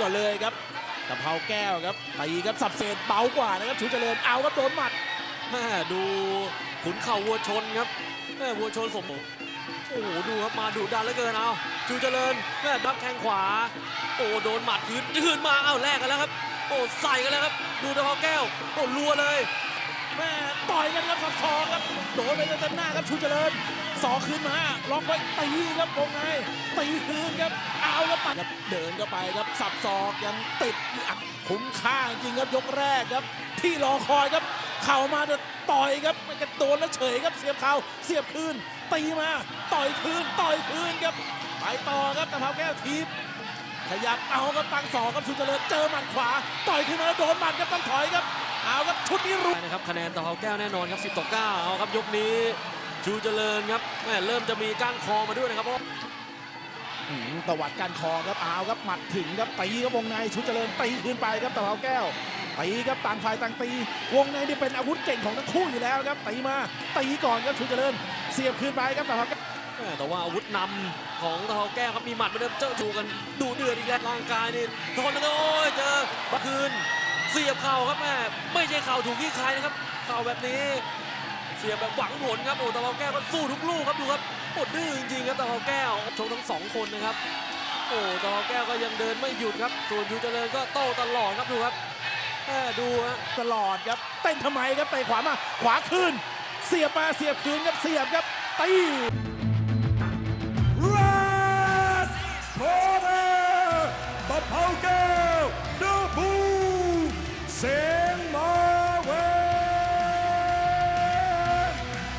ก่อนเลยครับตะเภาแก้วครับตีครับสับเศษเบากว่านะครับชูเจริญเอาครับโดนหมัดแม่ดูขุนเข่าวัวชนครับแม่วัวชนสมบูรณ์โอ้โหดูครับมาดุดันเหลือเกินเอาจูเจริญแม่ดับแข้งขวา โอ้โดนหมัดคืนคืนมาเอ้าแลกกันแล้วครับ โอ้ใส่กันแล้วครับ ดูตะเภาแก้วโอ้รัวเลยแม่ต่อยกันครับสับศอกครับโดนไปเต็มๆหน้าครับชูเจริญสอกขึ้นมาล็อกไว้ตีครับวงในตีคืนครับเอาครับปัด ครับเดินเข้าไปครับสับศอกยังติดคุ้มค่าจริงครับยกแรกครับ ที่รอคอยครับ เข่ามาจะต่อยครับมันจะโดนแล้วเฉยครับเสียบเข่าเสียบคืนตีมาต่อยคืนต่อยคืนครับไปต่อครับตะเภาแก้วทีบขยับเอาครับตั้งสองครับชูเจริญเจอหมัดขวา ต่อยขึ้นมาแล้วโดนหมัดครับต้องถอยครับเอาครับชุดนี้รู้นะครับคะแนนตะเภาแก้วแน่นอนครับ10ต่อ9เอาครับยกนี้จูเจริญครับแม่เริ่มจะมีก้านคอมาด้วยนะครับเพราะว่าอืม ตวัดการคอครับเอาครับหมัดถึงครับตีครับวงในชุดเจริญตีขึ้นไปครับตะเภาแก้วตีครับต่างฝ่ายต่างตี วงในนี่เป็นอาวุธเก่งของทั้งคู่อยู่แล้วครับตีมาตีก่อนครับชุดเจริญ เสียบคืนไปครับตะเภาแก้วแต่ว่าอาวุธนำของตะเภาแก้วครับมีหมัดมาเดิมเจอถูกัน ดูเดือดอีกแล้วร่างกายนี่ทนนะโอ้ยเจอบัคืนเสียบเข่าครับแม่ไม่ใช่เข่าถูกที่ใครนะครับเข่าแบบนี้ เสียบแบบหวังผลครับโอ้ตะเภาแก้วก็สู้ทุกลูกครับดูครับโอ้ดื้อจริงๆครับตะเภาแก้วชกทั้งสองคนนะครับโอ้ตะเภาแก้วก็ยังเดินไม่หยุดครับ ส่วนยูเจริญก็โต้ตลอดครับดูครับแม่ดูฮะตลอดครับเต้นทำไมครับเตะขวามาขวาคืนเสียบมาเสียบคืนครับเสียบครับตี